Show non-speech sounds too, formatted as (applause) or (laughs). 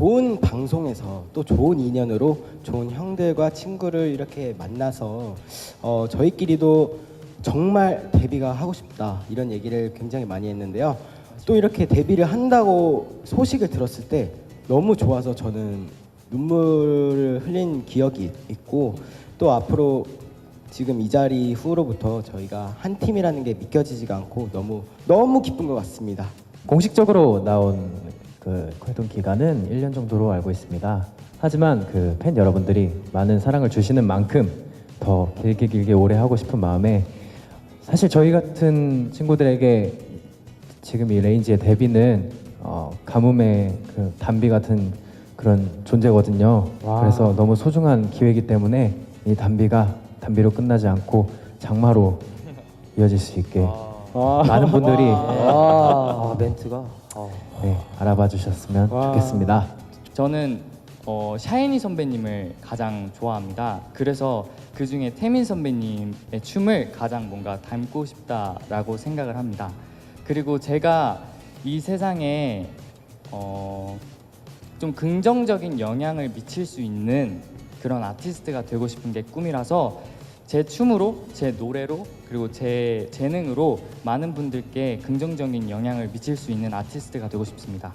좋은 방송에서 또 좋은 인연으로 좋은 형들과 친구를 이렇게 만나서 어, 저희끼리도 정말 데뷔가 하고 싶다 이런 얘기를 굉장히 많이 했는데요. 또 이렇게 데뷔를 한다고 소식을 들었을 때 너무 좋아서 저는 눈물을 흘린 기억이 있고 또 앞으로 지금 이 자리 후로부터 저희가 한 팀이라는 게 믿겨지지가 않고 너무 너무 기쁜 것 같습니다. 공식적으로 나온 그 활동 기간은 1년 정도로 알고 있습니다. 하지만 그 팬 여러분들이 많은 사랑을 주시는 만큼 더 길게 길게 오래 하고 싶은 마음에 사실 저희 같은 친구들에게 지금 이 레인지의 데뷔는 어, 가뭄의 그 단비 같은 그런 존재거든요. 그래서 너무 소중한 기회이기 때문에 이 단비가 단비로 끝나지 않고 장마로 (laughs) 이어질 수 있게 많은 분들이 아, 멘트가. 네, 알아봐 주셨으면 좋겠습니다. 저는 어, 샤이니 선배님을 가장 좋아합니다. 그래서 그 중에 태민 선배님의 춤을 가장 뭔가 닮고 싶다라고 생각을 합니다. 그리고 제가 이 세상에 어, 좀 긍정적인 영향을 미칠 수 있는 그런 아티스트가 되고 싶은 게 꿈이라서 제 춤으로, 제 노래로, 그리고 제 재능으로 많은 분들께 긍정적인 영향을 미칠 수 있는 아티스트가 되고 싶습니다.